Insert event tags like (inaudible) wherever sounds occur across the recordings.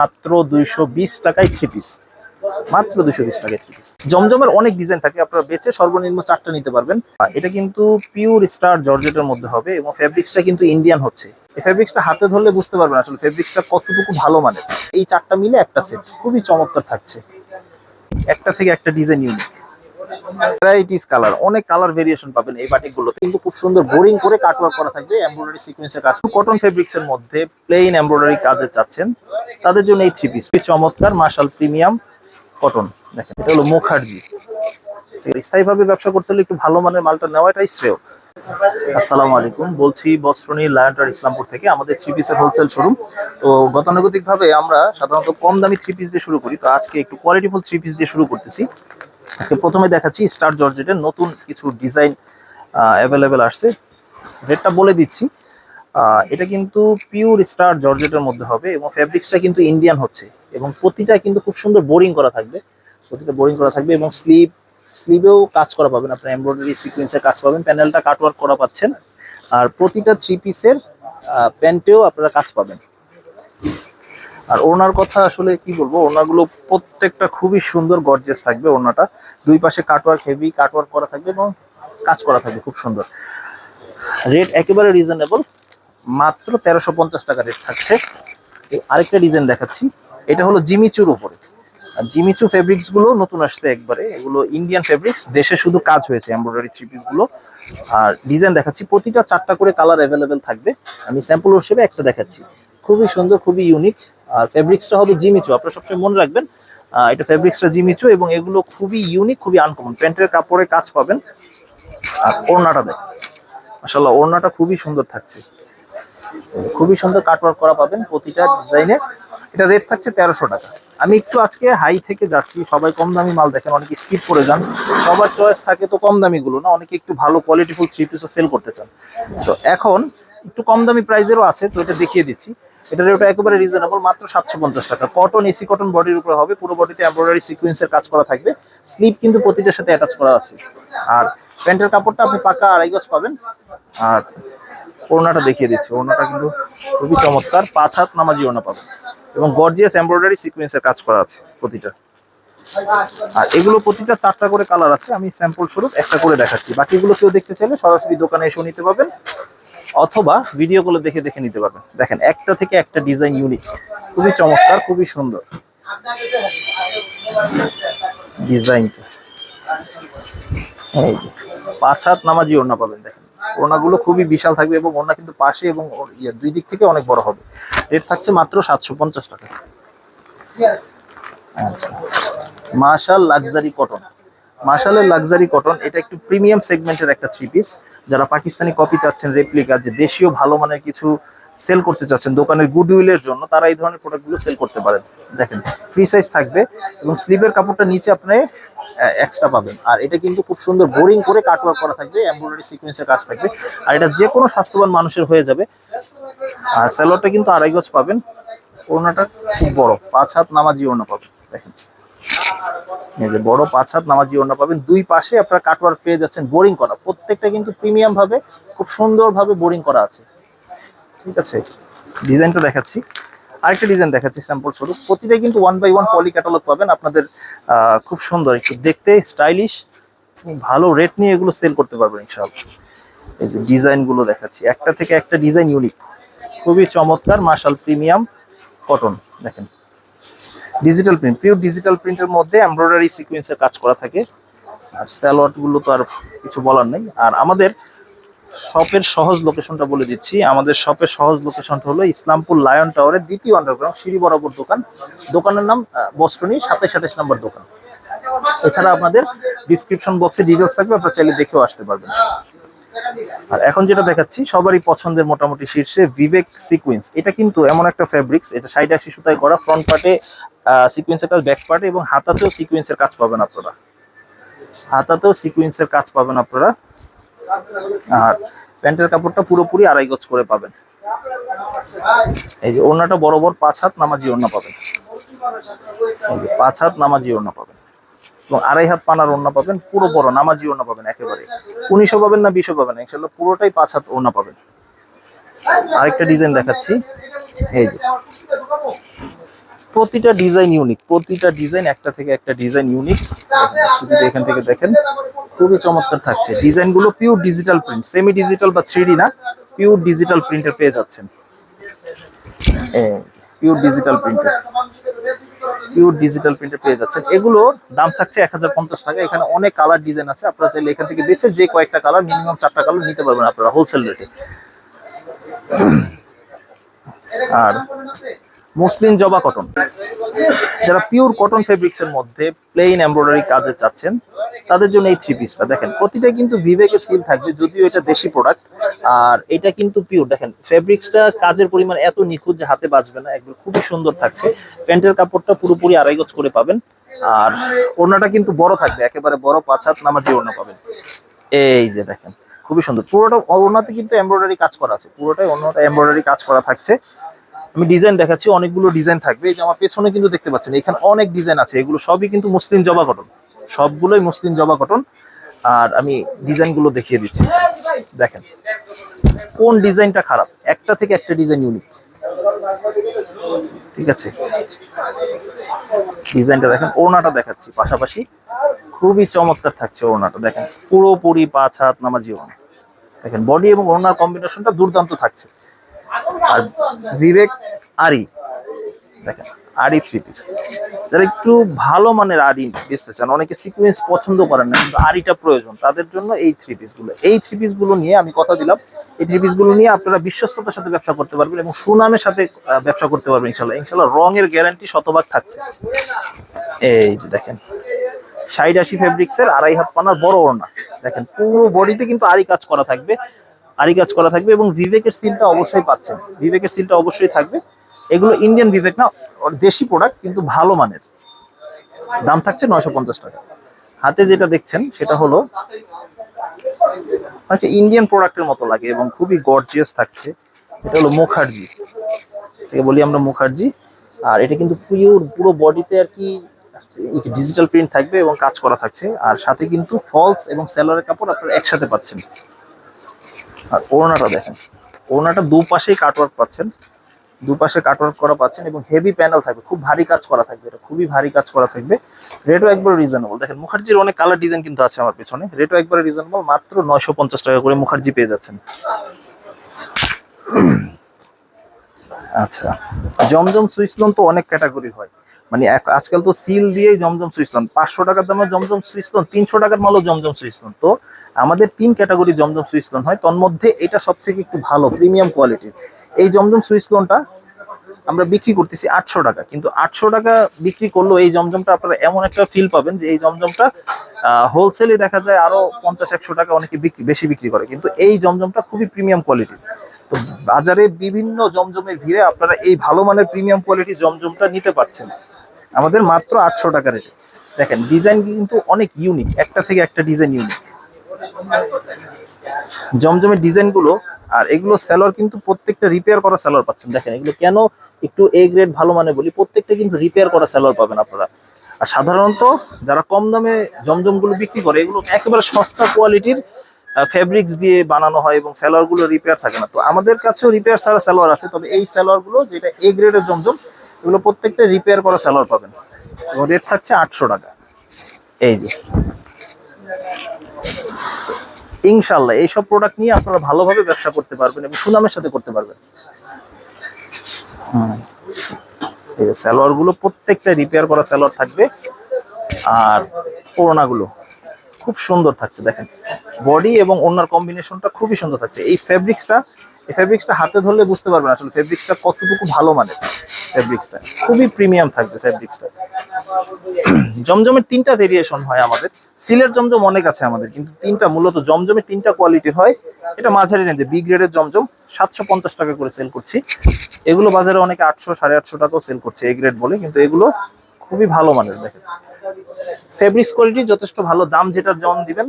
মাত্র দুইশো বিশ টাকায় থ্রি পিস মাত্র দুশো বিশ টাকায় থ্রি পিস জমজমের অনেক ডিজাইন থাকে, আপনারা বেছে সর্বনিম্ন চারটা নিতে পারবেন। এটা কিন্তু পিওর স্টার জর্জেটের মধ্যে হবে এবং ফেব্রিক্সটা কিন্তু ইন্ডিয়ান হচ্ছে। এই ফেব্রিক্সটা হাতে ধরলে বুঝতে পারবেন আসলে ফেব্রিক্সটা কতটুকু ভালো মানে এই চারটা মিলে একটা সেট খুবই চমৎকার থাকছে। একটা থেকে একটা ডিজাইন ইউনিক ভ্যারাইটিস কালার অনেক কালার ভেরিয়েশন পাবেন এই বাটিকগুলোতে। কিন্তু খুব সুন্দর বোরিং করে কাটওয়ার্ক করা থাকবে এমব্রয়ডারি সিকোয়েন্সের কাজ। কটন ফেব্রিক্স এর মধ্যে প্লেন এমব্রয়ডারি কাজে চাচ্ছেন। তাদের জন্য এই থ্রি পিস চমৎকার মার্শাল প্রিমিয়াম কটন দেখেন, এটা হলো মুখার্জি। স্থায়ীভাবে ব্যবসা করতে হলে একটু ভালো মানের মালটা নেওয়াটাই শ্রেয়। আসসালামু আলাইকুম। বলছি বস্ত্রনী লায়নটার ইসলামপুর থেকে। আমাদের থ্রি পিসের হোলসেল শোরুম তো গতানুগতিক ভাবে আমরা সাধারণত কম দামি থ্রি পিস দিয়ে শুরু করি। তো আজকে একটু কোয়ালিটিফুল থ্রি পিস দিয়ে শুরু করতেছি। আজকে প্রথমে দেখাচ্ছি স্টার জর্জেটের নতুন কিছু ডিজাইন অ্যাভেলেবেল আসছে। রেটটা বলে দিচ্ছি। এটা কিন্তু পিওর স্টার জর্জেটের মধ্যে হবে এবং ফ্যাব্রিক্সটা কিন্তু ইন্ডিয়ান হচ্ছে এবং প্রতিটা কিন্তু খুব সুন্দর বোরিং করা থাকবে। প্রতিটা বোরিং করা থাকবে এবং স্লিভ স্লিভেও কাজ করা পাবেন। আপনার এমব্রয়ডারি সিকোয়েন্সের কাজ পাবেন প্যানেলটা কাটওয়ার্ক করা পাচ্ছেন। আর প্রতিটা থ্রি পিসের প্যান্টেও আপনারা কাজ পাবেন। আর ওনার কথা আসলে কি বলব? ওনাগুলো প্রত্যেকটা খুবই সুন্দর গর্জেস থাকবে ওনাটা দুই পাশে কাটওয়ার্ক হেভি কাটওয়ার্ক করা থাকবে এবং কাজ করা থাকবে খুব সুন্দর। রেট একেবারে রিজনেবল মাত্র তেরোশো পঞ্চাশ টাকা রেট থাকছে। আরেকটা ডিজাইন দেখাচ্ছি। এটা হলো জিমিচুর উপরে। জিমিচু ফেব্রিক্সগুলো নতুন আসছে একবারে। এগুলো ইন্ডিয়ান ফেব্রিক্স দেশে শুধু কাজ হয়েছে এমব্রয়ডারি থ্রি পিসগুলো। আর ডিজাইন দেখাচ্ছি, প্রতিটা চারটা করে কালার অ্যাভেলেবেল থাকবে। আমি স্যাম্পল হিসেবে একটা দেখাচ্ছি। খুবই সুন্দর, খুবই ইউনিক আর ফেব্রিক্সটা হবে জিমিচু আপনারা সবসময় মনে রাখবেন এটা ফেব্রিক্সটা জিমিচু এবং এগুলো খুবই ইউনিক খুবই আনকমন প্যান্টের কাপড়ে কাজ পাবেন, আর ওড়নাটা দেখ মাসাল্লাহ ওড়নাটা খুবই সুন্দর থাকছে। খুবই সুন্দর কাটওয়ার্ক করা পাবেন প্রতিটা ডিজাইনে এটা রেট থাকছে তেরোশো টাকা। আমি একটু আজকে হাই থেকে যাচ্ছি, সবাই কম দামি মাল দেখেন, অনেকে স্কিপ করে যান। সবার চয়েস থাকে তো কম দামি গুলো না, অনেকে একটু ভালো কোয়ালিটিফুল থ্রি পিসও সেল করতে চান। তো এখন একটু কম দামি প্রাইজেরও আছে, তো এটা দেখিয়ে দিচ্ছি। এটা ওটা একেবারে রিজনেবল মাত্র সাতশো পঞ্চাশ টাকা। কটন এসি কটন বডির উপরে হবে, পুরো বডিতে এমব্রয়ডারি সিকোয়েন্সের কাজ করা থাকবে। স্লিপ কিন্তু প্রতিটার সাথে অ্যাটাচ করা আছে। আর প্যান্টের কাপড়টা আপনি পাকা আড়াই গজ পাবেন। আর ওড়নাটা দেখিয়ে দিচ্ছি। ওড়নাটা কিন্তু খুবই চমৎকার। পাঁচ হাত নামাজি ওড়না পাবেন। এবং গর্জিয়াস এমব্রয়ডারি সিকোয়েন্সের কাজ করা আছে প্রতিটা। আর এগুলো প্রতিটা চারটা করে কালার আছে। আমি স্যাম্পল স্বরূপ একটা করে দেখাচ্ছি। বাকিগুলো কেউ দেখতে চাইলে সরাসরি দোকানে এসেও নিতে পারবেন। অথবা ভিডিও গুলো দেখে দেখে নিতে পারবেন। দেখেন একটা থেকে একটা ডিজাইন ইউনিক খুবই চমৎকার খুবই সুন্দর। ডিজাইনটা এই পাঁচ হাত নামাজি ওড়না পাবেন দেখেন। ওড়নাগুলো খুবই বিশাল থাকবে এবং ওড়না কিন্তু পাশে এবং ইয়ে, দুই দিক থেকে অনেক বড় হবে। রেট থাকছে মাত্র সাতশো পঞ্চাশ টাকা। আচ্ছা। মার্শাল লাক্সারি কটন মার্শালের লাক্সারি কটন, এটা একটু প্রিমিয়াম সেগমেন্টের একটা থ্রি পিস যারা পাকিস্তানি কপি চাচ্ছেন রেপ্লিকা যে দেশীয় ভালো মানের কিছু সেল করতে চাচ্ছেন, দোকানের গুডউইলের জন্য, তারা এই ধরনের প্রোডাক্টগুলো সেল করতে পারেন। দেখেন ফ্রি সাইজ থাকবে এবং স্লিভের কাপড়টা নিচে আপনি এক্সট্রা পাবেন। আর এটা কিন্তু খুব সুন্দর বোরিং করে কাটওয়ার্ক করা থাকবে এমব্রয়ডারি সিকোয়েন্সের কাজ থাকবে। আর এটা যে কোনো স্বাস্থ্যবান মানুষের হয়ে যাবে। আর স্যালোয়ারটা কিন্তু আড়াই গজ পাবেন। ওড়নাটা খুব বড়, পাঁচ হাত নামাজি ওড়না পাবেন, দেখেন। এই যে বড় পাঁচ হাত নামাজি ওড়না পাবেন। দুই পাশে আপনারা কাটওয়ার্ক পেয়ে যাচ্ছেন বোরিং করা। প্রত্যেকটা কিন্তু প্রিমিয়াম ভাবে খুব সুন্দর ভাবে বোরিং করা আছে। ঠিক আছে? ডিজাইনটা দেখাচ্ছি। আরেকটা ডিজাইন দেখাচ্ছি স্যাম্পল স্বরূপ। প্রতিটাই কিন্তু one by one poly catalogue পাবেন। আপনাদের খুব সুন্দর, একটু দেখতে স্টাইলিশ ভালো রেট নিয়ে এগুলো সেল করতে পারবেন ইনশাআল্লাহ। এই যে ডিজাইনগুলো দেখাচ্ছি। একটা থেকে একটা ডিজাইন ইউনিক খুবই চমৎকার মার্শাল প্রিমিয়াম কটন দেখেন ডিজিটাল প্রিন্ট পিওর ডিজিটাল প্রিন্টের মধ্যে এমব্রয়ডারি সিকোয়েন্সের কাজ করা থাকে। আর স্যালোয়ারগুলো তো আর কিছু বলার নেই। আর আমাদের শপের সহজ লোকেশনটা বলে দিচ্ছি। আমাদের শপের সহজ লোকেশনটা হলো ইসলামপুর লায়ন টাওয়ারের দ্বিতীয় আন্ডারগ্রাউন্ড সিঁড়ি বরাবর দোকান। দোকানের নাম বস্ত্রনী সাতাশ সাতাশ নম্বর দোকান। এছাড়া আপনাদের ডিসক্রিপশন বক্সে ডিটেলস থাকবে, আপনারা চাইলে দেখেও আসতে পারবেন। আর এখন যেটা দেখাচ্ছি, সবারই পছন্দের মোটামুটি শীর্ষে বিবেক সিকুয়েন্স এটা কিন্তু এমন একটা ফ্যাব্রিক্স এটা সাইড আশি সুতায় করা ফ্রন্ট পার্টে সিকুয়েন্সের কাজ ব্যাক পার্টে এবং হাতাতেও সিকুয়েন্সের কাজ পাবেন আপনারা। হাতাতেও সিকুয়েন্সের কাজ পাবেন আপনারা। আর প্যান্টের কাপড়টা পুরোপুরি আড়াই গজ করে পাবেন। এই যে ওড়নাটা বরাবর পাঁচ হাত নামাজি ওড়না পাবেন। পাঁচ হাত নামাজি ওড়না পাবেন। এবং আড়াই হাত পানার ওড়না পাবেন, পুরো বড় নামাজি ওড়না পাবেন একেবারে। উনিশও পাবেন না বিশও পাবেন ইনশাল্লাহ পুরোটাই পাঁচ হাত ওড়না পাবেন। আরেকটা ডিজাইন দেখাচ্ছি। এই যে। প্রতিটা ডিজাইন ইউনিক প্রতিটা ডিজাইন একটা থেকে একটা ডিজাইন ইউনিক যদি এখান থেকে দেখেন, খুবই চমৎকার থাকছে। ডিজাইনগুলো pure digital print semi digital বা থ্রি না পিওর ডিজিটাল প্রিন্টের পেয়ে যাচ্ছেন। পিওর ডিজিটাল প্রিন্টের পিওর ডিজিটাল প্রিন্টে পেয়ে যাচ্ছেন। এগুলোর দাম থাকছে এক হাজার পঞ্চাশ টাকা। এখানে অনেক কালার ডিজাইন আছে। আপনারা চাইলে এখান থেকে বেছে যে কয়েকটা কালার মিনিমাম চারটা কালার নিতে পারবেন আপনারা হোলসেল রেটে আর মুসলিম জবা কটন। যারা পিওর কটন ফেব্রিক্স এর মধ্যে প্লেন এমব্রয়ডারি কাজে চাচ্ছেন, তাদের জন্য এই থ্রি পিসটা দেখেন, প্রতিটা কিন্তু বিবেকের সিল থাকবে, যদিও এটা দেশি প্রোডাক্ট আর এটা কিন্তু পিওর দেখেন ফেব্রিক্সটা কাজের পরিমাণ এত নিখুঁত যে হাতে বাজবে না, একদম খুবই সুন্দর থাকছে। প্যান্টের কাপড়টা পুরোপুরি আড়াই গজ করে পাবেন, আর ওড়নাটা কিন্তু বড় থাকবে, একেবারে বড় পাঁচ হাত নামাজি ওড়না পাবেন। এই যে দেখেন, খুবই সুন্দর। পুরোটা ওড়নাতে কিন্তু এমব্রয়ডারি কাজ করা আছে, পুরোটাই ওড়নাটা এমব্রয়ডারি কাজ করা থাকছে। আমি ডিজাইন দেখাচ্ছি, অনেকগুলো ডিজাইন থাকবে। এই যে আমার পেছনে কিন্তু দেখতে পাচ্ছেন, এখানে অনেক ডিজাইন আছে। এগুলো সবই কিন্তু মুসলিম জবা কটন সবগুলোই মুসলিম জবা কটন আর আমি ডিজাইনগুলো দেখিয়ে দিচ্ছি। দেখেন, কোন ডিজাইনটা খারাপ? একটা থেকে একটা ডিজাইন ইউনিক ঠিক আছে? ডিজাইনটা দেখেন, ওড়নাটা দেখাচ্ছি পাশাপাশি। খুবই চমৎকার থাকছে ওড়নাটা। দেখেন, পুরোপুরি পাঁচ হাত নামাজি ওড়না। দেখেন বডি এবং ওড়নার কম্বিনেশনটা দুর্দান্ত থাকছে। আর বিবেক আরি। দেখেন, আরি থ্রি পিস যারা একটু ভালো মানের আরি বেচতে চান, অনেকে সিকুয়েন্স পছন্দ করেন না, কিন্তু আরিটা প্রয়োজন। তাদের জন্য এই থ্রি পিসগুলো এই থ্রি পিসগুলো নিয়ে আমি কথা দিলাম। এই থ্রি পিসগুলো নিয়ে আপনারা বিশ্বস্ততার সাথে ব্যবসা করতে পারবেন এবং সুনামের সাথে ব্যবসা করতে পারবেন ইনশাল্লাহ ইনশাল্লাহ রঙের গ্যারান্টি শতভাগ থাকছে। এই যে দেখেন, সাইড আশি ফেব্রিক্সের আড়াই হাত পানার বড় ওড়না। দেখেন, পুরো বডিতে কিন্তু আরি কাজ করা থাকবে। আরি কাজ করা থাকবে এবং বিবেকের সিলটা অবশ্যই পাচ্ছেন। বিবেকের সিলটা অবশ্যই থাকবে। এগুলো ইন্ডিয়ান বিবেক না দেশি প্রোডাক্ট কিন্তু ভালো মানের। দাম থাকছে নয়শো পঞ্চাশ টাকা। হাতে যেটা দেখছেন, সেটা হলো ইন্ডিয়ান প্রোডাক্টের মতো লাগে এবং খুবই গর্জিয়াস থাকছে। এটা হলো মুখার্জি। এটাকে বলি আমরা মুখার্জি। আর এটা কিন্তু পিওর পুরো বডিতে আর কি ডিজিটাল প্রিন্ট থাকবে এবং কাজ করা থাকছে। আর সাথে কিন্তু ফলস এবং সেলরের কাপড় আপনারা একসাথে পাচ্ছেন। আর ওড়নাটা দেখেন। ওড়নাটা দুপাশেই কাটওয়ার্ক পাচ্ছেন। দুপাশে কাটওয়ার্ক করা পাচ্ছেন এবং হেভি প্যানেল থাকবে। খুব ভারী কাজ করা থাকবে এটা। খুবই ভারী কাজ করা থাকবে। রেটও একবার রিজনেবল দেখেন, মুখার্জির অনেক কালার ডিজাইন কিন্তু আছে আমার পেছনে। রেটও একবার রিজনেবল মাত্র নয়শো পঞ্চাশ টাকা করে মুখার্জি পেয়ে যাচ্ছেন। আচ্ছা। জমজম সুইচ লোন তো অনেক ক্যাটাগরি হয়। মানে আজকাল তো সিল দিয়েই জমজম সুইচ লোন। পাঁচশো টাকার দামের জমজম সুইচ লোন, তিনশো টাকার মালও জমজম সুইচ লোন। তো আমাদের তিন ক্যাটাগরি জমজম সুইচ লোন হয়। তন্মধ্যে এটা সব থেকে একটু ভালো, প্রিমিয়াম কোয়ালিটির। এই জমজম সুইচ লোনটা আমরা বিক্রি করতেছি আটশো টাকা। কিন্তু আটশো টাকা বিক্রি করলেও এই জমজমটা আপনারা এমন একটা ফিল পাবেন যে এই জমজমটা হোলসেলে দেখা যায় আরও পঞ্চাশ, একশো টাকা অনেকে বিক্রি বেশি বিক্রি করে। কিন্তু এই জমজমটা খুবই প্রিমিয়াম কোয়ালিটির। তো বাজারে বিভিন্ন জমজমের ভিড়ে আপনারা এই ভালো মানের প্রিমিয়াম কোয়ালিটি জমজমটা নিতে পারছেন। আমাদের মাত্র আটশো টাকা রেটে দেখেন ডিজাইন কিন্তু অনেক ইউনিক একটা থেকে একটা ডিজাইন ইউনিক জমজমের ডিজাইনগুলো আর এগুলো সেলর কিন্তু প্রত্যেকটা রিপেয়ার করা সেলর পাচ্ছেন। দেখেন, এগুলো কেন একটু এ গ্রেড ভালো মানে বলি, প্রত্যেকটা কিন্তু রিপেয়ার করা সেলর পাবেন আপনারা। আর সাধারণত যারা কম দামে জমজমগুলো বিক্রি করে, এগুলো একেবারে সস্তা কোয়ালিটির ফেব্রিক্স দিয়ে বানানো হয় এবং সেলরগুলো রিপেয়ার থাকে না। তো আমাদের কাছেও রিপেয়ার ছাড়া সেলর আছে, তবে এই সেলরগুলো যেটা এ গ্রেডের জমজম এগুলো প্রত্যেকটা রিপেয়ার করা সেলর পাবেন। এবং রেট থাকছে আটশো টাকা। এই যে। ইনশাল্লাহ এইসব প্রোডাক্ট নিয়ে আপনারা ভালোভাবে ব্যবসা করতে পারবেন এবং সুনামের সাথে করতে পারবেন। এই যে স্যালোয়ারগুলো প্রত্যেকটা রিপেয়ার করা স্যালোয়ার থাকবে। আর ওড়না গুলো খুব সুন্দর থাকছে, দেখেন। বডি এবং ওড়নার কম্বিনেশনটা খুবই সুন্দর থাকছে। এই ফেব্রিক্সটা এই ফেব্রিক্সটা হাতে ধরলে বুঝতে পারবেন আসলে ফেব্রিক্সটা কতটুকু ভালো মানের ফেব্রিক্সটা খুবই প্রিমিয়াম থাকবে ফেব্রিক্সটা জমজমের তিনটা ভেরিয়েশন হয় আমাদের। সিলের জমজম অনেক আছে আমাদের, কিন্তু তিনটা মূলত জমজমের তিনটা কোয়ালিটি হয়। এটা মাঝারি রেঞ্জে বি গ্রেডের জমজম, সাতশো পঞ্চাশ টাকা করে সেল করছি। এগুলো বাজারে অনেকে আটশো, সাড়ে আটশো টাকাও সেল করছে এ গ্রেড বলে, কিন্তু এগুলো খুবই ভালো মানের দেখেন। ফেব্রিক্স কোয়ালিটি যথেষ্ট ভালো, দাম যেটার জন দিবেন,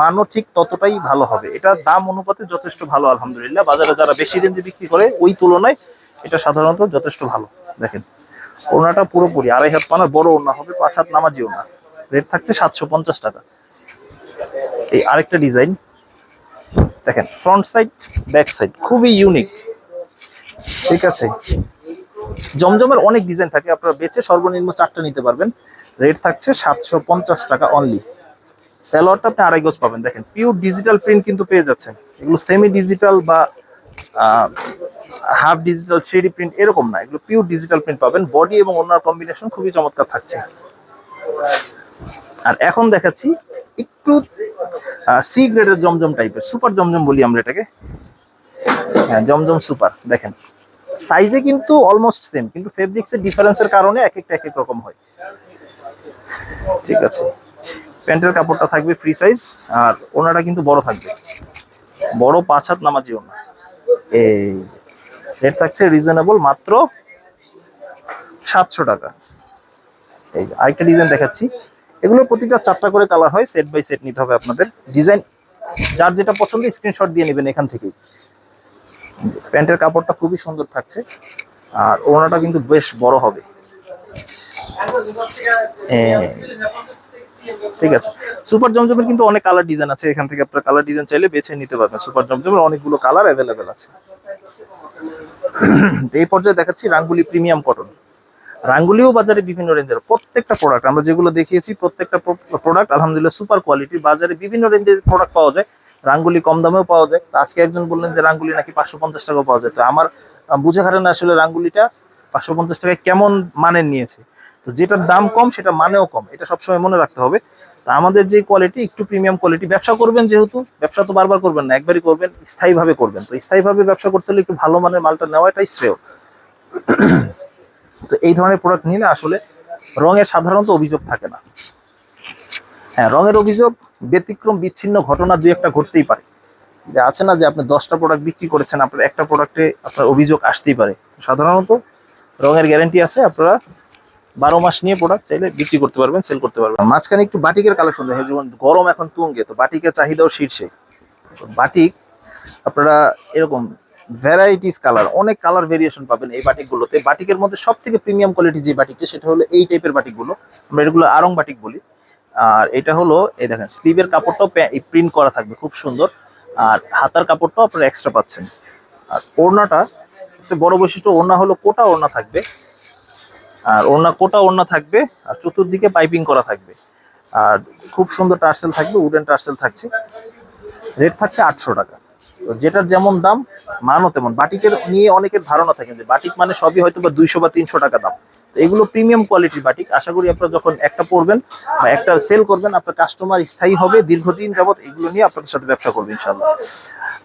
মানও ঠিক ততটাই ভালো হবে। এটা দাম অনুপাতে যথেষ্ট ভালো, আলহামদুলিল্লাহ। বাজারে যারা বেশি রেঞ্জে বিক্রি করে, ওই তুলনায় এটা সাধারণত যথেষ্ট ভালো। দেখেন ওনাটা পুরোপুরি, আড়াই হাত পানার বড় ওনা হবে, পাঁচ হাত নামাজি ওনা রেট থাকছে সাতশো পঞ্চাশ টাকা। এই আরেকটা ডিজাইন দেখেন ফ্রন্ট সাইড ব্যাক সাইড খুবই ইউনিক ঠিক আছে? জমজমের অনেক ডিজাইন থাকে, আপনারা বেছে সর্বনিম্ন চারটা নিতে পারবেন। রেট থাকছে সাতশো পঞ্চাশ টাকা অনলি স্যালোয়ারটা আপনি আড়াই গজ পাবেন। দেখেন পিওর ডিজিটাল প্রিন্ট কিন্তু পেয়ে যাচ্ছেন। এগুলো সেমি ডিজিটাল বা হাফ ডিজিটাল থ্রি প্রিন্ট এরকম না। এগুলো পিওর ডিজিটাল প্রিন্ট পাবেন। বডি এবং অন্যান্য কম্বিনেশন খুবই চমৎকার থাকছে। আর এখন দেখাচ্ছি একটু সি গ্রেডের জমজম টাইপের সুপার জমজম বলি আমরা এটাকে। হ্যাঁ জমজম সুপার দেখেন। সাইজে কিন্তু অলমোস্ট সেম কিন্তু ফেব্রিক্সের ডিফারেন্সের কারণে এক একটা এক এক রকম হয়। ঠিক আছে। প্যান্টের কাপড়টা থাকবে ফ্রি সাইজ আর ওনাটা কিন্তু বড় থাকবে। বড় পাঁচ হাত নামাজি ওনা। এই রেট থাকছে রিজনেবল মাত্র সাতশো টাকা। এই আরেকটা ডিজাইন দেখাচ্ছি। এগুলোর প্রতিটা চারটা করে কালার হয় সেট বাই সেট নিতে হবে আপনাদের। ডিজাইন যার যেটা পছন্দ স্ক্রিনশট দিয়ে নেবেন এখান থেকেই। প্যান্টের কাপড়টা খুবই সুন্দর থাকছে, আর ওনাটা কিন্তু বেশ বড় হবে। ঠিক আছে। সুপার জমজমের কিন্তু অনেক কালার ডিজাইন আছে, এখান থেকে আপনার কালার ডিজাইন চাইলে বেছে নিতে পারবেন। সুপার জমজমের অনেকগুলো কালার অ্যাভেলেবেল আছে। (coughs) এই পর্যায়ে দেখাচ্ছি রাঙ্গুলি প্রিমিয়াম কটন রাঙ্গুলিও বাজারে বিভিন্ন রেঞ্জের প্রত্যেকটা প্রোডাক্ট আমরা যেগুলো দেখিয়েছি, প্রত্যেকটা প্রোডাক্ট আলহামদুলিল্লাহ সুপার কোয়ালিটির বাজারে বিভিন্ন রেঞ্জের প্রোডাক্ট পাওয়া যায়। রাঙ্গুলি কম দামেও পাওয়া যায়। আজকে একজন বললেন যে রাঙ্গুলি নাকি পাঁচশো পঞ্চাশ টাকাও পাওয়া যায়। তো আমার বুঝে খাটে না আসলে রাঙ্গুলিটা পাঁচশো পঞ্চাশ টাকায় কেমন মানের নিয়েছে? তো যেটার দাম কম সেটা মানেও কম। এটা সবসময় মনে রাখতে হবে। তা আমাদের যে কোয়ালিটি একটু প্রিমিয়াম কোয়ালিটি ব্যবসা করবেন যেহেতু, ব্যবসা তো বারবার করবেন না, একবারই করবেন, স্থায়ীভাবে করবেন। তো স্থায়ীভাবে ব্যবসা করতে হলে একটু ভালো মানের মালটা নেওয়াটাই শ্রেয়। তো এই ধরনের প্রোডাক্ট নিলে আসলে রঙের সাধারণত অভিযোগ থাকে না। হ্যাঁ রঙের অভিযোগ ব্যতিক্রম, বিচ্ছিন্ন ঘটনা দুই একটা ঘটতেই পারে। যে আছে না যে আপনি দশটা প্রোডাক্ট বিক্রি করেছেন, আপনার একটা প্রোডাক্টে আপনার অভিযোগ আসতেই পারে। সাধারণত রঙের গ্যারান্টি আছে, আপনারা বারো মাস নিয়ে প্রোডাক্ট চাইলে বিক্রি করতে পারবেন সেল করতে পারবেন। মাঝখানে একটু বাটিকের কালেকশন দেখে যেমন গরম এখন তুঙ্গে, তো বাটিকের চাহিদাও শীর্ষে। বাটিক, আপনারা এরকম ভ্যারাইটিস কালার অনেক কালার ভেরিয়েশন পাবেন এই বাটিকগুলোতে। বাটিকের মধ্যে সব থেকে প্রিমিয়াম কোয়ালিটি যে বাটিকটা, সেটা হলো এই টাইপের বাটিকগুলো। আমরা এগুলো আরং বাটিক বলি। আর এটা হলো, এই দেখেন স্লিভের কাপড়টাও প্রিন্ট করা থাকবে, খুব সুন্দর। আর হাতার কাপড়টাও আপনারা এক্সট্রা পাচ্ছেন। আর ওড়নাটা বড় বৈশিষ্ট্য, ওড়না হলো কোটা, ওড়না থাকবে। আর ওড়না কোটা ওড়না থাকবে, আর চতুর্দিকে পাইপিং করা থাকবে। আর খুব সুন্দর টার্সেল থাকবে, উডেন টার্সেল থাকছে। রেট থাকছে আটশো টাকা। তো যেটার যেমন দাম, মানও তেমন। বাটিকের নিয়ে অনেকের ধারণা থাকে যে বাটিক মানে সবই হয়তো বা দুইশো বা তিনশো টাকা দাম। তো এগুলো প্রিমিয়াম কোয়ালিটির বাটিক। আশা করি আপনারা যখন একটা পরবেন বা একটা সেল করবেন, আপনার কাস্টমার স্থায়ী হবে, দীর্ঘদিন যাবত এগুলো নিয়ে আপনাদের সাথে ব্যবসা করবে ইনশাল্লাহ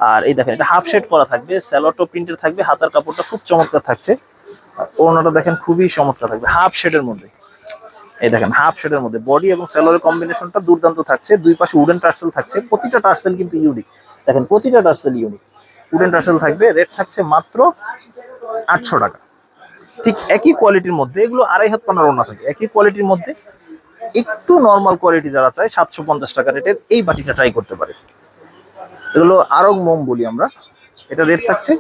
আর এই দেখেন, এটা হাফ শেড করা থাকবে স্যালোটো প্রিন্টের থাকবে, হাতার কাপড়টা খুব চমৎকার থাকছে। আর ওড়নাটা দেখেন খুবই চমৎকার থাকবে, হাফ শেডের মধ্যে। এই দেখেন, হাফ শেডের মধ্যে। বডি এবং স্যালোরের কম্বিনেশনটা দুর্দান্ত থাকছে, দুই পাশে উডেন টার্সেল থাকছে, প্রতিটা টার্সেল কিন্তু ইউনিক। দেখেন, প্রতিটা টার্সেল ইউনিক। উডেন টার্সেল থাকবে, রেট থাকছে মাত্র আটশো টাকা। ঠিক একই কোয়ালিটির মধ্যে, এগুলো আড়াই হাত পানার ওড়না থাকে, একই কোয়ালিটির মধ্যে, একটু নর্মাল কোয়ালিটি যারা চায়, সাতশো পঞ্চাশ টাকা রেটের এই বাটিটা ট্রাই করতে পারে। এগুলো আরং মোম বলি আমরা। এটা রেট থাকছে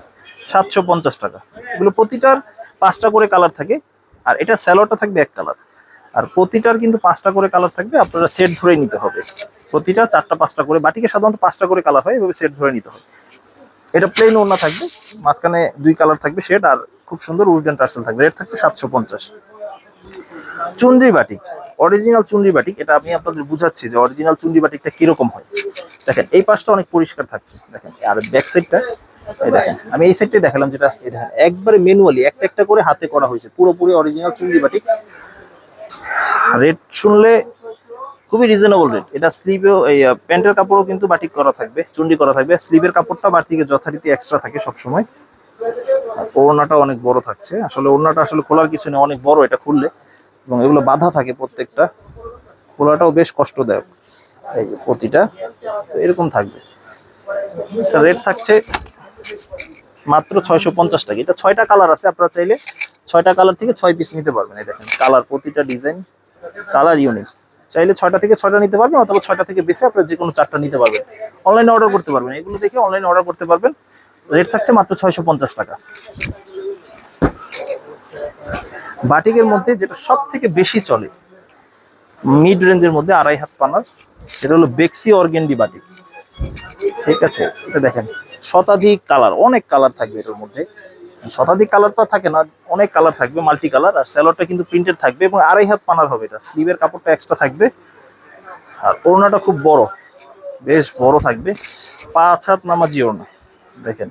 সাতশো পঞ্চাশ টাকা। এগুলো প্রতিটার পাঁচটা করে কালার থাকে। আর এটা স্যালোটা থাকবে এক কালার আর প্রতিটার কিন্তু পাঁচটা করে কালার থাকবে, আপনারা সেট ধরে নিতে হবে। প্রতিটা চারটা, পাঁচটা করে, বাটিকে সাধারণত পাঁচটা করে কালার হয়, এভাবে সেট ধরে নিতে হবে এটা প্লেন ওড়না থাকবে, মাঝখানে দুই কালার থাকবে শেড আর খুব সুন্দর উডেন টার্সেল থাকবে। রেট থাকছে সাতশো পঞ্চাশ। Chunri batik original chunri batik, এটা আমি আপনাদের বুঝাচ্ছি যে অরিজিনাল চুনরি বাটিকটা কীরকম হয়। দেখেন, এই পাশটা অনেক পরিষ্কার থাকছে। দেখেন, আর ব্যাক সাইডটা এই দেখেন, আমি এই সাইডটাই দেখালাম যেটা, এই দেখেন, একবারে ম্যানুয়ালি একটা একটা করে হাতে করা হয়েছে, পুরোপুরি অরিজিনাল চুনরি বাটিক রেট শুনলে খুবই রিজনেবল রেট এটা স্লিভেও এই প্যান্টের কাপড়ও কিন্তু বাটিক করা থাকবে চুন্ডি করা থাকবে। স্লিভের কাপড়টা বাটিকে যথারীতি এক্সট্রা থাকে সবসময়। ওড়নাটা অনেক বড় থাকছে। আসলে ওড়নাটা আসলে খোলার কিছু নেই, অনেক বড় এটা খুললে। এবং এগুলো বাধা থাকে প্রত্যেকটা। খোলাটাও বেশ কষ্টদায়ক। এই যে প্রতিটা, তো এরকম থাকবে। রেট থাকছে মাত্র ছয়শো পঞ্চাশ টাকা। এটা ছয়টা কালার আছে, আপনারা চাইলে ছয়টা কালার থেকে ছয় পিস নিতে পারবেন, এই দেখেন। কালার, প্রতিটা ডিজাইন কালার ইউনিক চাইলে ছয়টা থেকে ছয়টা নিতে পারবেন, অথবা ছয়টা থেকে বেশি আপনারা যে কোনো চারটা নিতে পারবেন। অনলাইনে অর্ডার করতে পারবেন, এগুলো দেখে অনলাইনে অর্ডার করতে পারবেন। রেট থাকছে মাত্র ছয়শো পঞ্চাশ টাকা। বাটিকের মধ্যে যেটা সব থেকে বেশি চলে মিড রেঞ্জের মধ্যে আড়াই হাত পানার, সেটা হলো বেক্সি অর্গেন্ডি বাটিক। ঠিক আছে, এটা দেখেন। শতাধিক কালার, অনেক কালার থাকবে এটার মধ্যে। শতাধিক কালার তো থাকে না, অনেক কালার থাকবে মাল্টি কালার, আর স্যালোয়ারটা কিন্তু প্রিন্টেড থাকবে এবং আড়াই হাত পানার হবে এটা। স্লিভের কাপড়টা এক্সট্রা থাকবে। আর ওড়নাটা খুব বড়, বেশ বড় থাকবে। পাঁচ হাত নামাজি ওড়না, দেখেন।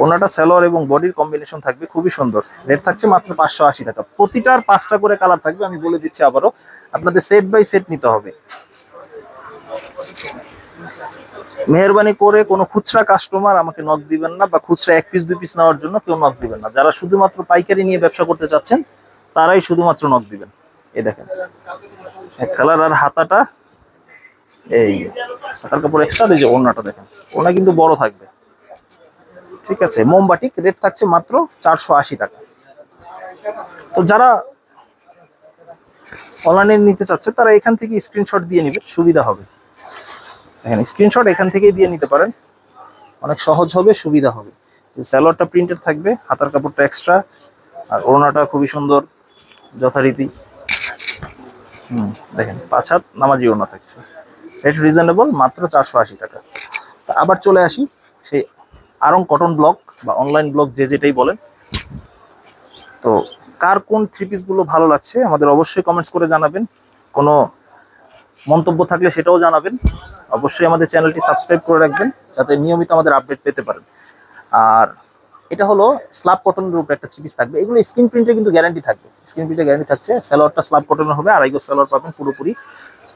ওড়নাটা স্যালোয়ার এবং বডির কম্বিনেশন থাকবে, খুবই সুন্দর। রেট থাকছে মাত্র পাঁচশো আশি টাকা। প্রতিটার পাঁচটা করে কালার থাকবে, আমি বলে দিচ্ছি আবারও। আপনাদের সেট বাই সেট নিতে হবে। মেহরবানি করে কোনো খুচরা কাস্টমার আমাকে নক দিবেন না বা খুচরা এক পিস দুই পিস নেওয়ার জন্য কেউ নক দিবেন না। যারা শুধুমাত্র পাইকারি নিয়ে ব্যবসা করতে চাচ্ছেন, তারাই শুধুমাত্র নক দিবেন। এই দেখেন। এক কালার আর হাতাটা, এই হাতার কাপড় এক্সট্রা এই যে দেখেন। ওড়না কিন্তু বড় থাকবে। ঠিক আছে মোমবাটিক রেট থাকছে মাত্র চারশো আশি টাকা। তো যারা অনলাইনে নিতে চাচ্ছে, তারা এখান থেকে স্ক্রিনশট দিয়ে নেবে, সুবিধা হবে। দেখেন স্ক্রিনশট এখান থেকেই দিয়ে নিতে পারেন। অনেক সহজ হবে, সুবিধা হবে। স্যালোয়ারটা প্রিন্টেড থাকবে, হাতার কাপড়টা এক্সট্রা আর ওড়নাটা খুবই সুন্দর, যথারীতি। হুম, দেখেন, পাঁচ হাত নামাজি ওড়না থাকছে। রেট রিজনেবল মাত্র চারশো আশি টাকা। তা আবার চলে আসি, সেই আরং কটন ব্লক বা অনলাইন ব্লক যে যেটাই বলেন। তো কার কোন থ্রি পিসগুলো ভালো লাগছে, আমাদের অবশ্যই কমেন্টস করে জানাবেন। কোনো মন্তব্য থাকলে সেটাও জানাবেন। অবশ্যই আমাদের চ্যানেলটি সাবস্ক্রাইব করে রাখবেন, যাতে নিয়মিত আমাদের আপডেট পেতে পারেন। আর এটা হলো স্ল্যাব কটনের উপরে একটা থ্রি পিস থাকবে। এগুলো স্ক্রিন প্রিন্টে কিন্তু গ্যারান্টি থাকবে। স্ক্রিন প্রিন্টে গ্যারান্টি থাকছে। স্যালোয়ারটা স্ল্যাব কটনের হবে আড়াইগো স্যালোয়ার পাবেন পুরোপুরি।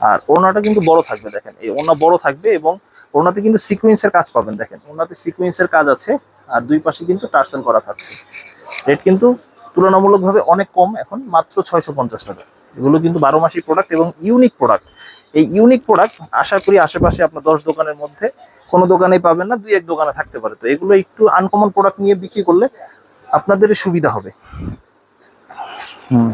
আর ওড়নাটা কিন্তু বড় থাকবে, দেখেন। এই ওড়না বড় থাকবে এবং ওড়নাতে কিন্তু সিকুয়েন্সের কাজ পাবেন, দেখেন। ওড়নাতে সিকুয়েন্সের কাজ আছে, আর দুই পাশে কিন্তু টার্সেল করা থাকছে। রেট কিন্তু তুলনামূলকভাবে অনেক কম এখন, মাত্র ছয়শো পঞ্চাশ টাকা। এগুলো কিন্তু বারো মাসি প্রোডাক্ট এবং ইউনিক প্রোডাক্ট এই ইউনিক প্রোডাক্ট আশা করি আশেপাশে আপনার দশ দোকানের মধ্যে কোনো দোকানেই পাবেন না দুই এক দোকানে থাকতে পারে। তো এগুলো একটু আনকমন প্রোডাক্ট নিয়ে বিক্রি করলে আপনাদের সুবিধা হবে। হুম।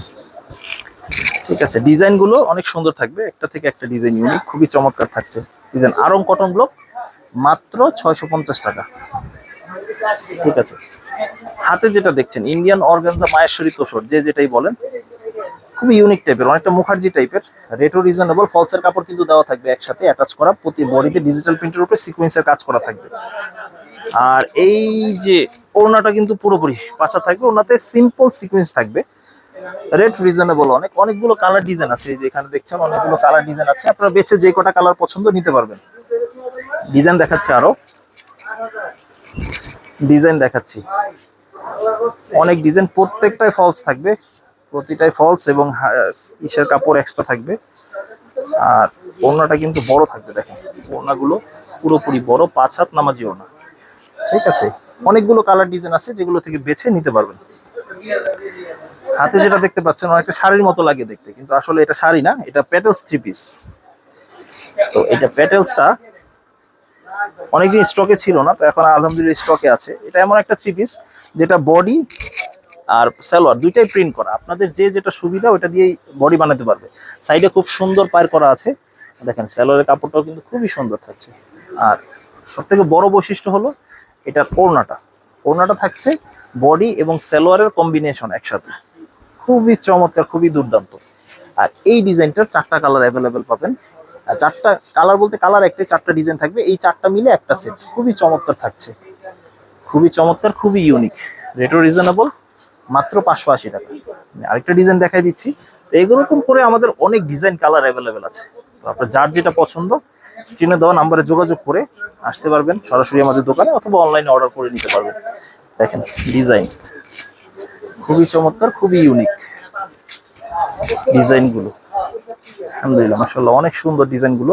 ঠিক আছে ডিজাইনগুলো অনেক সুন্দর থাকবে একটা থেকে একটা ডিজাইন ইউনিক খুবই চমৎকার থাকছে। ডিজাইন আরং কটন ব্লক মাত্র ছয়শো পঞ্চাশ টাকা। ঠিক আছে। হাতে যেটা দেখছেন ইন্ডিয়ান অর্গানজা মায়েশ্বরী তোষর যে যেটাই বলেন খুবই ইউনিক টাইপের অনেকটা মুখার্জি টাইপের রেটও রিজনেবল ফলসের কাপড় কিন্তু দেওয়া থাকবে একসাথে অ্যাটাচ করা, প্রতি বডিতে ডিজিটাল প্রিন্টের উপরে সিকোয়েন্সের কাজ করা থাকবে। আর এই যে ওড়নাটা কিন্তু পুরোপুরি পাশা থাকবে ওনাতে সিম্পল সিকোয়েন্স থাকবে। রেট রিজনেবল অনেক, অনেকগুলো কালার ডিজাইন আছে, এই যে এখানে দেখছেন, অনেকগুলো কালার ডিজাইন আছে। আপনারা বেছে যে কটা কালার পছন্দ নিতে পারবেন। ডিজাইন দেখাচ্ছি আরও। ডিজাইন দেখাচ্ছি। অনেক ডিজাইন প্রত্যেকটাই ফলস থাকবে। প্রতিটাই ফলস এবং ইসের কাপড় এক্সট্রা থাকবে। আর ওড়নাটা কিন্তু বড় থাকবে, দেখেন। ওড়নাগুলো পুরোপুরি বড়, পাঁচ হাত নামাজি ওড়না। ঠিক আছে? অনেকগুলো কালার ডিজাইন আছে যেগুলো থেকে বেছে নিতে পারবেন। হাতে যেটা দেখতে পাচ্ছেন, অনেকটা শাড়ির মতো লাগে দেখতে, কিন্তু আসলে এটা শাড়ি না, এটা প্যাটেলস থ্রি পিস তো এটা প্যাটেলসটা অনেকদিন স্টকে ছিল না, তো এখন আলহামদুলিল্লাহ স্টকে আছে। এটা এমন একটা থ্রি পিস যেটা বডি আর সালোয়ার দুইটাই প্রিন্ট করা। আপনাদের যে যেটা সুবিধা ওটা দিয়েই বডি বানাতে পারবে। সাইডে খুব সুন্দর পায়ের করা আছে। দেখেন, সালোয়ারের কাপড়টাও কিন্তু খুবই সুন্দর থাকছে। আর সব থেকে বড় বৈশিষ্ট্য হলো এটার ওড়নাটা। ওড়নাটা থাকছে বডি এবং সালোয়ারের কম্বিনেশন একসাথে। খুবই চমৎকার, খুবই দুর্দান্ত। আর এই ডিজাইনটার চারটা কালার অ্যাভেলেবেল পাবেন। আর চারটা কালার বলতে কালার একটাই, চারটা ডিজাইন থাকবে। এই চারটা মিলে একটা সেট খুবই চমৎকার থাকছে। খুবই চমৎকার, খুবই ইউনিক রেটও রিজনেবল মাত্র পাঁচশো আশি টাকা। আরেকটা ডিজাইন দেখাই দিচ্ছি। তো করে আমাদের অনেক ডিজাইন কালার অ্যাভেলেবেল আছে। তো আপনার যার যেটা পছন্দ স্ক্রিনে দেওয়া নাম্বারে যোগাযোগ করে আসতে পারবেন সরাসরি আমাদের দোকানে অথবা অনলাইনে অর্ডার করে নিতে পারবেন। দেখেন ডিজাইন খুবই চমৎকার, খুবই ইউনিক ডিজাইনগুলো আলহামদুলিল্লাহ মাসাল্লাহ অনেক সুন্দর ডিজাইনগুলো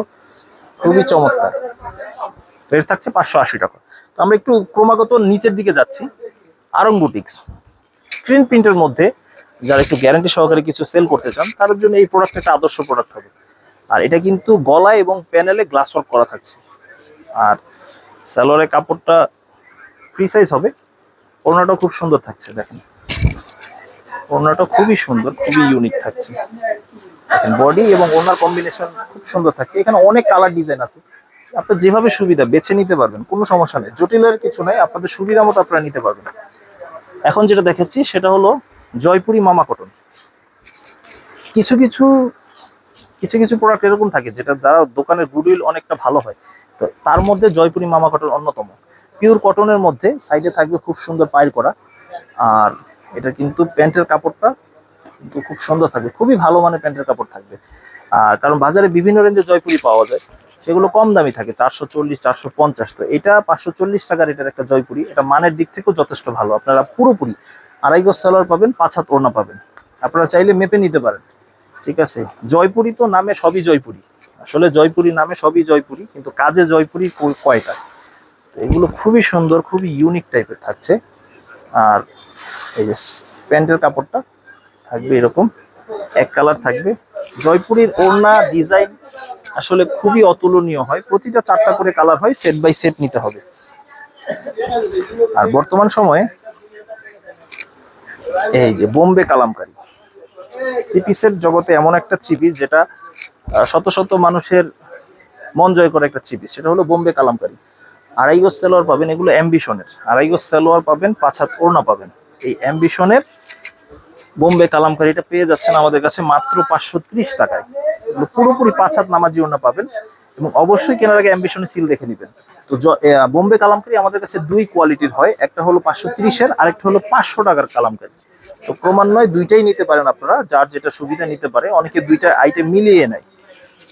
খুবই চমৎকার। রেট থাকছে পাঁচশো আশি টাকা। তো আমরা একটু ক্রমাগত নিচের দিকে যাচ্ছি। আরং বুটিক্স স্ক্রিন প্রিন্টের মধ্যে যারা একটু গ্যারান্টি সহকারে কিছু সেল করতে চান তার জন্য এই প্রোডাক্ট একটা আদর্শ প্রোডাক্ট হবে। আর এটা কিন্তু গলায় এবং প্যানেলে গ্লাস ওয়ার্ক করা থাকছে। আর স্যালোয়ারের কাপড়টা ফ্রি সাইজ হবে। ওড়নাটাও খুব সুন্দর থাকছে, দেখেন। ওড়নাটা খুবই সুন্দর, খুবই ইউনিক থাকছে। দেখেন বডি এবং ওনার কম্বিনেশন খুব সুন্দর থাকছে। এখানে অনেক কালার ডিজাইন আছে। আপনার যেভাবে সুবিধা, বেছে নিতে পারবেন, কোনো সমস্যা নেই। জটিলের কিছু নাই। আপনাদের সুবিধা মতো আপনারা নিতে পারবেন। এখন যেটা দেখাচ্ছি সেটা হলো জয়পুরি মামা কটন। কিছু কিছু কিছু কিছু প্রোডাক্ট এরকম থাকে যেটা দ্বারা দোকানের গুডউইল অনেকটা ভালো হয়। তো তার মধ্যে জয়পুরি মামা কটন অন্যতম। পিওর কটনের মধ্যে সাইডে থাকবে খুব সুন্দর পায়ের করা। আর এটা কিন্তু প্যান্টের কাপড়টা কিন্তু খুব সুন্দর থাকবে। খুবই ভালো মানে প্যান্টের কাপড় থাকবে। আর কারণ বাজারে বিভিন্ন রেঞ্জে জয়পুরি পাওয়া যায়। সেগুলো কম দামি থাকে, চারশো চল্লিশ, চারশো পঞ্চাশ। তো এটা পাঁচশো চল্লিশ টাকার এটার একটা জয়পুরি। এটা মানের দিক থেকেও যথেষ্ট ভালো। আপনারা পুরোপুরি আড়াই গজ সালোয়ার পাবেন, পাঁচ হাত ওড়না পাবেন। আপনারা চাইলে মেপে নিতে পারেন। ঠিক আছে? জয়পুরি তো নামে সবই জয়পুরি। আসলে জয়পুরি নামে সবই জয়পুরি, কিন্তু কাজে জয়পুরি কয়টা? তো এগুলো খুবই সুন্দর, খুবই ইউনিক টাইপের থাকছে। আর এই যে প্যান্টের কাপড়টা থাকবে এরকম। এক কালার থাকবে। জয়পুরির ওড়না ডিজাইন আসলে খুবই অতুলনীয় হয়। প্রতিটা চারটা করে কালার হয় সেট বাই সেট নিতে হবে। আর বর্তমান সময়ে এই যে বোম্বে কালামকারী থ্রি পিসের জগতে এমন একটা থ্রি পিস যেটা শত শত মানুষের মন জয় করে একটা থ্রি পিস সেটা হলো বোম্বে কালামকারী। আড়াই সালোয়ার পাবেন, এগুলো অ্যাম্বিশনের আড়াই গজ সালোয়ার পাবেন, পাঁচ হাত ওড়না পাবেন। এই অ্যাম্বিশনের বোম্বে কালামকারিটা পেয়ে যাচ্ছেন আমাদের কাছে মাত্র পাঁচশো ত্রিশ টাকায়। পুরোপুরি পাঁচ হাত নামাজি পাবেন এবং অবশ্যই কেনার আগে অ্যাম্বিশনের সিল দেখে নেবেন। তো বোম্বে কালামকারি আমাদের কাছে দুই কোয়ালিটির হয়, একটা হলো পাঁচশো ত্রিশের, আরেকটা হলো পাঁচশো টাকার কালামকারি। তো ক্রমান্বয়ে দুইটাই নিতে পারেন আপনারা, যার যেটা সুবিধা নিতে পারে, অনেকে দুইটা আইটেম মিলিয়ে নেয়।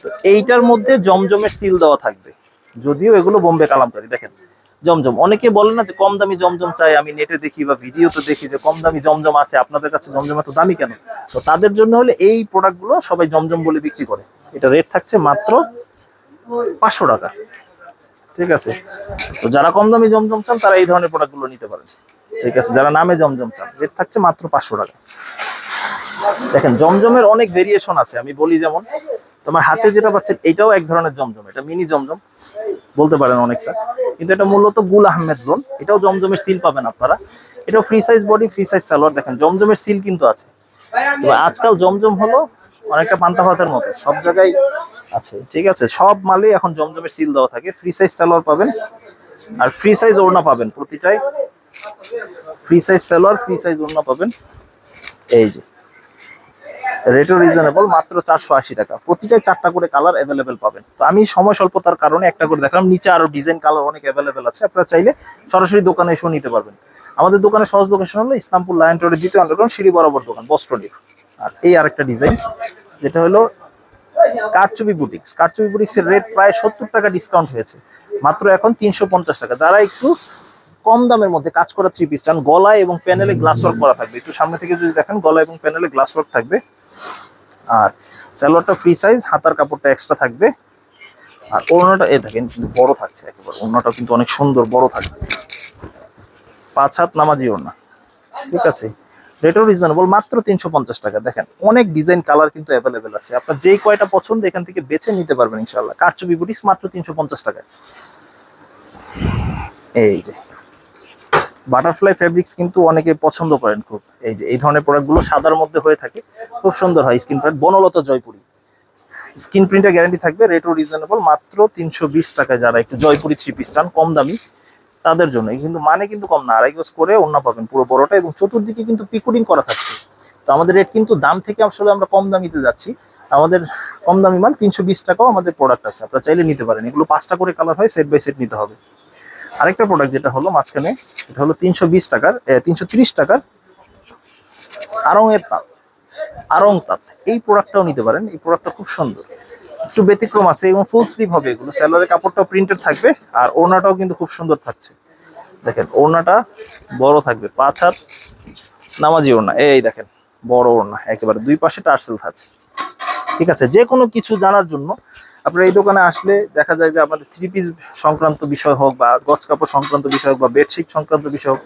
তো এইটার মধ্যে জমজমের সিল দেওয়া থাকবে। যদিও এগুলো বোম্বে কালামকারি, দেখেন। জমজম। অনেকে বলে না যে কম দামি জমজম চাই, আমি নেটে দেখি বা ভিডিওতে দেখি যে কম দামি জমজম আছে, আপনাদের কাছে জমজম এত দামি কেন? তো তাদের জন্য হলে এই প্রোডাক্টগুলো সবাই জমজম বলে বিক্রি করে। এটা রেট থাকছে মাত্র পাঁচশো টাকা। ঠিক আছে? তো যারা কম দামি জমজম চান, তারা এই ধরনের প্রোডাক্টগুলো নিতে পারেন। ঠিক আছে? যারা নামে জমজম চান রেট থাকছে মাত্র পাঁচশো টাকা। দেখেন, জমজমের অনেক ভেরিয়েশন আছে। আমি বলি যেমন তোমার হাতে যেটা পাচ্ছেন, এটাও এক ধরনের জমজম, এটা মিনি জমজম, বলতে পারেন অনেকটা। কিন্তু এটা মূলত গুল আহমেদ লোন এটাও জমজমের সিল পাবেন আপনারা। এটাও free size body free size salwar, দেখেন, জমজমের সিল কিন্তু আছে। তবে আজকাল জমজম হলো অনেকটা পান্তা ভাতের মতো, সব জায়গায় আছে, ঠিক আছে? সব মালে এখন জমজমের সিল দেওয়া থাকে। ফ্রি সাইজ সালোয়ার পাবেন, আর ফ্রি সাইজ ওড়না পাবেন প্রতিটাই। Free size salwar free size orna পাবেন। এই যে রেটও রিজনেবল মাত্র চারশো আশি টাকা। প্রতিটাই চারটা করে কালার অ্যাভেলেবেল পাবেন। তো আমি সময় স্বল্পতার কারণে একটা করে দেখালাম। নিচে আরও ডিজাইন কালার অনেক অ্যাভেলেবেল আছে। আপনারা চাইলে সরাসরি দোকানে এসেও নিতে পারবেন। আমাদের দোকানে সহজ লোকেশন হলো ইসলামপুর লায়ন রোডের দ্বিতীয় আন্ডারগ্রাউন্ড সিঁড়ি বরাবর দোকান বস্ট্রডির আর এই আরেকটা ডিজাইন যেটা হলো কারচুপি বুটিক্স কারচুপি বুটিক্স এর রেট প্রায় সত্তর টাকা ডিসকাউন্ট হয়েছে। মাত্র এখন তিনশো পঞ্চাশ টাকা। যারা একটু কম দামের মধ্যে কাজ করা থ্রি পিস চান, গলায় এবং প্যানেলে গ্লাস ওয়ার্ক করা থাকবে। একটু সামনে থেকে যদি দেখেন গলা এবং প্যানেলে গ্লাস ওয়ার্ক থাকবে। আর সালোয়ারটা ফ্রি সাইজ হাতার কাপড়টা এক্সট্রা থাকবে। আর ওড়নাটা এ দেখেন বড় থাকছে একেবারে। ওড়নাটাও কিন্তু অনেক সুন্দর বড় থাকবে। পাঁচ হাত নামাজি ওড়না। ঠিক আছে? রেটও রিজনেবল মাত্র তিনশো পঞ্চাশ টাকা। দেখেন, অনেক ডিজাইন কালার কিন্তু অ্যাভেলেবেল আছে। আপনার যেই কয়টা পছন্দ, এখান থেকে বেছে নিতে পারবেন ইনশাল্লাহ কারচুপি বুটিক্স মাত্র তিনশো পঞ্চাশ টাকায়। এই যে বাটারফ্লাই ফেব্রিক্স কিন্তু অনেকে পছন্দ করেন খুব। এই যে, এই ধরনের প্রোডাক্টগুলো সাদার মধ্যে হয়ে থাকে। খুব সুন্দর হয় screen print Bonolota Jaipuri. Screen প্রিন্টের গ্যারান্টি থাকবে রেটও রিজনেবল মাত্র তিনশো বিশ টাকায় যারা একটু জয়পুরি থ্রি পিস চান, কম দামি, তাদের জন্য। কিন্তু মানে কিন্তু কম না। আড়াই গজ করে অন্য পাবেন পুরো বড়টা এবং চতুর্দিকে কিন্তু পিকুডিং করা থাকছে। তো আমাদের রেট কিন্তু দাম থেকে আসলে আমরা কম দামিতে যাচ্ছি। আমাদের কম দামি মাল তিনশো বিশ টাকাও আমাদের প্রোডাক্ট আছে। আপনারা চাইলে নিতে পারেন। এগুলো পাঁচটা করে কালার হয় সেট বাই সেট নিতে হবে। আরেকটা প্রোডাক্ট যেটা হলো মাঝখানে, এটা হলো তিনশো বিশ টাকার তিনশো ত্রিশ টাকার আরং এর তাঁত আরং তাঁত। এই প্রোডাক্টটাও নিতে পারেন, এই প্রোডাক্টটা খুব সুন্দর। একটু ব্যতিক্রম আছে এবং ফুল স্লিভ হবে এগুলো। স্যালোয়ারের কাপড়টাও প্রিন্টেড থাকবে আর ওড়নাটাও কিন্তু খুব সুন্দর থাকছে। দেখেন, ওড়নাটা বড় থাকবে, পাঁচ হাত নামাজি ওড়না। এই দেখেন, বড় ওড়না, একেবারে দুই পাশে টার্সেল থাকছে। ঠিক আছে যে কোনো কিছু জানার জন্য আপনারা এই দোকানে আসলে দেখা যায় যে আমাদের থ্রি পিস সংক্রান্ত বিষয় হোক বা গছ কাপড় সংক্রান্ত বিষয় হোক বা বেডশিট সংক্রান্ত বিষয় হোক,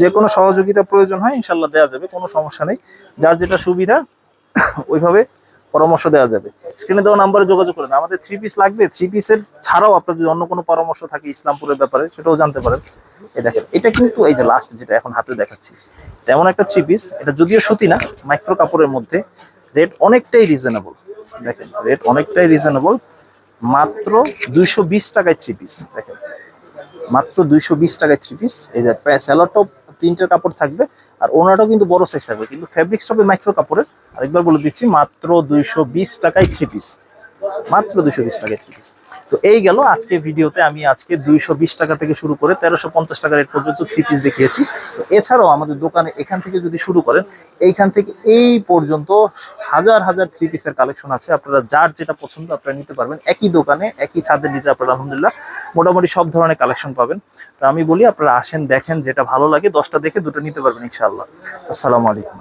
যে কোনো সহযোগিতা প্রয়োজন হয় ইনশাল্লাহ দেওয়া যাবে, কোনো সমস্যা নেই। যার যেটা সুবিধা, ওইভাবে পরামর্শ দেওয়া যাবে। স্ক্রিনে দেওয়া নাম্বারে যোগাযোগ করে আমাদের থ্রি পিস লাগবে। থ্রি পিসের ছাড়াও আপনার যদি অন্য কোনো পরামর্শ থাকে ইসলামপুরের ব্যাপারে, সেটাও জানতে পারেন। এই দেখেন, এটা কিন্তু এই যে লাস্ট যেটা এখন হাতে দেখাচ্ছি তেমন একটা থ্রি পিস এটা যদিও সুতি না মাইক্রো কাপড়ের মধ্যে রেট অনেকটাই রিজনেবল দেখেন রেট অনেকটাই রিজনেবল মাত্র দুইশো বিশ টাকায় থ্রি পিস দেখেন। মাত্র দুইশো বিশ টাকায় থ্রি পিস এই যে প্রায় স্যালোয়ারটাও প্রিন্টের কাপড় থাকবে, আর ওনাটাও কিন্তু বড় সাইজ থাকবে, কিন্তু ফেব্রিক্স হবে মাইক্রো কাপড়ের। আরেকবার বলে দিচ্ছি, মাত্র দুইশো বিশ টাকায় থ্রি পিস মাত্র দুশো বিশ টাকা থ্রি পিস তো এই গেল আজকে ভিডিওতে আমি আজকে দুইশো বিশ টাকা থেকে শুরু করে তেরোশো পঞ্চাশ টাকা রেট পর্যন্ত থ্রি পিস দেখিয়েছি। তো এছাড়াও আমাদের দোকানে এখান থেকে যদি শুরু করেন, এইখান থেকে এই পর্যন্ত হাজার হাজার থ্রি পিসের কালেকশন আছে। আপনারা যার যেটা পছন্দ আপনারা নিতে পারবেন। একই দোকানে, একই ছাদের নিচে আপনারা আলহামদুলিল্লাহ মোটামুটি সব ধরনের কালেকশন পাবেন। তো আমি বলি, আপনারা আসেন, দেখেন যেটা ভালো লাগে, দশটা দেখে দুটো নিতে পারবেন ইনশাআল্লাহ। আসসালামু আলাইকুম।